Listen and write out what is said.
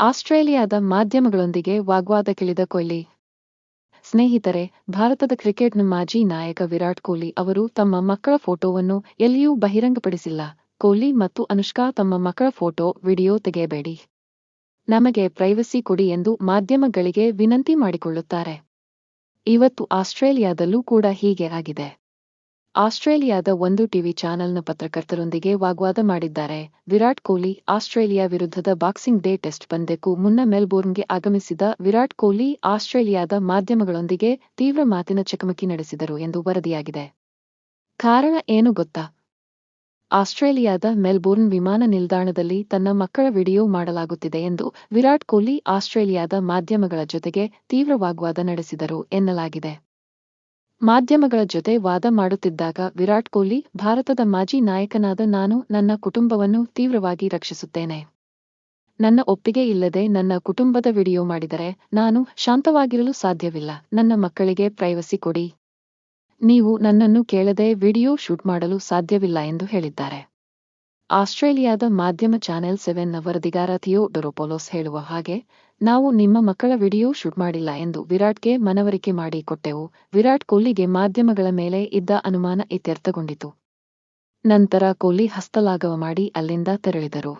ಆಸ್ಟ್ರೇಲಿಯಾದ ಮಾಧ್ಯಮಗಳೊಂದಿಗೆ ವಾಗ್ವಾದಕ್ಕಿಳಿದ ಕೊಹ್ಲಿ. ಸ್ನೇಹಿತರೆ, ಭಾರತದ ಕ್ರಿಕೆಟ್ನ ಮಾಜಿ ನಾಯಕ ವಿರಾಟ್ ಕೊಹ್ಲಿ ಅವರು ತಮ್ಮ ಮಕ್ಕಳ ಫೋಟೋವನ್ನು ಎಲ್ಲಿಯೂ ಬಹಿರಂಗಪಡಿಸಿಲ್ಲ. ಕೊಹ್ಲಿ ಮತ್ತು ಅನುಷ್ಕಾ ತಮ್ಮ ಮಕ್ಕಳ ಫೋಟೋ, ವಿಡಿಯೋ ತೆಗೆಯಬೇಡಿ. ನಮಗೆ ಪ್ರೈವಸಿ ಕೊಡಿ ಎಂದು ಮಾಧ್ಯಮಗಳಿಗೆ ವಿನಂತಿ ಮಾಡಿಕೊಳ್ಳುತ್ತಾರೆ. ಇವತ್ತು ಆಸ್ಟ್ರೇಲಿಯಾದಲ್ಲೂ ಕೂಡ ಹೀಗೆ ಆಗಿದೆ. ಆಸ್ಟ್ರೇಲಿಯಾದ ಒಂದು ಟಿವಿ ಚಾನೆಲ್ನ ಪತ್ರಕರ್ತರೊಂದಿಗೆ ವಾಗ್ವಾದ ಮಾಡಿದ್ದಾರೆ. ವಿರಾಟ್ ಕೊಹ್ಲಿ ಆಸ್ಟ್ರೇಲಿಯಾ ವಿರುದ್ಧದ ಬಾಕ್ಸಿಂಗ್ ಡೇ ಟೆಸ್ಟ್ ಪಂದ್ಯಕ್ಕೂ ಮುನ್ನ ಮೆಲ್ಬೋರ್ನ್ಗೆ ಆಗಮಿಸಿದ ವಿರಾಟ್ ಕೊಹ್ಲಿ ಆಸ್ಟ್ರೇಲಿಯಾದ ಮಾಧ್ಯಮಗಳೊಂದಿಗೆ ತೀವ್ರ ಮಾತಿನ ಚಕಮಕಿ ನಡೆಸಿದರು ಎಂದು ವರದಿಯಾಗಿದೆ. ಕಾರಣ ಏನು ಗೊತ್ತಾ? ಆಸ್ಟ್ರೇಲಿಯಾದ ಮೆಲ್ಬೋರ್ನ್ ವಿಮಾನ ನಿಲ್ದಾಣದಲ್ಲಿ ತನ್ನ ಮಕ್ಕಳ ವಿಡಿಯೋ ಮಾಡಲಾಗುತ್ತಿದೆ ಎಂದು ವಿರಾಟ್ ಕೊಹ್ಲಿ ಆಸ್ಟ್ರೇಲಿಯಾದ ಮಾಧ್ಯಮಗಳ ಜೊತೆಗೆ ತೀವ್ರ ವಾಗ್ವಾದ ನಡೆಸಿದರು ಎನ್ನಲಾಗಿದೆ. ಮಾಧ್ಯಮಗಳ ಜೊತೆ ವಾದ ಮಾಡುತ್ತಿದ್ದಾಗ ವಿರಾಟ್ ಕೊಹ್ಲಿ, ಭಾರತದ ಮಾಜಿ ನಾಯಕನಾದ ನಾನು ನನ್ನ ಕುಟುಂಬವನ್ನು ತೀವ್ರವಾಗಿ ರಕ್ಷಿಸುತ್ತೇನೆ. ನನ್ನ ಒಪ್ಪಿಗೆ ಇಲ್ಲದೆ ನನ್ನ ಕುಟುಂಬದ ವಿಡಿಯೋ ಮಾಡಿದರೆ ನಾನು ಶಾಂತವಾಗಿರಲು ಸಾಧ್ಯವಿಲ್ಲ. ನನ್ನ ಮಕ್ಕಳಿಗೆ ಪ್ರೈವಸಿ ಕೊಡಿ. ನೀವು ನನ್ನನ್ನು ಕೇಳದೆ ವಿಡಿಯೋ ಶೂಟ್ ಮಾಡಲು ಸಾಧ್ಯವಿಲ್ಲ ಎಂದು ಹೇಳಿದ್ದಾರೆ. ಆಸ್ಟ್ರೇಲಿಯಾದ ಮಾಧ್ಯಮ ಚಾನೆಲ್ ಸೆವೆನ್ನ ವರದಿಗಾರ ಥಿಯೋ ಡೊರೊಪೊಲೋಸ್ ಹೇಳುವ ಹಾಗೆ, ನಾವು ನಿಮ್ಮ ಮಕ್ಕಳ ವಿಡಿಯೋ ಶೂಟ್ ಮಾಡಿಲ್ಲ ಎಂದು ವಿರಾಟ್ಗೆ ಮನವರಿಕೆ ಮಾಡಿಕೊಟ್ಟೆವು ವಿರಾಟ್ ಕೊಹ್ಲಿಗೆ ಮಾಧ್ಯಮಗಳ ಮೇಲೆ ಇದ್ದ ಅನುಮಾನ ಇತ್ಯರ್ಥಗೊಂಡಿತು. ನಂತರ ಕೊಹ್ಲಿ ಹಸ್ತಲಾಘವ ಮಾಡಿ ಅಲ್ಲಿಂದ ತೆರಳಿದರು.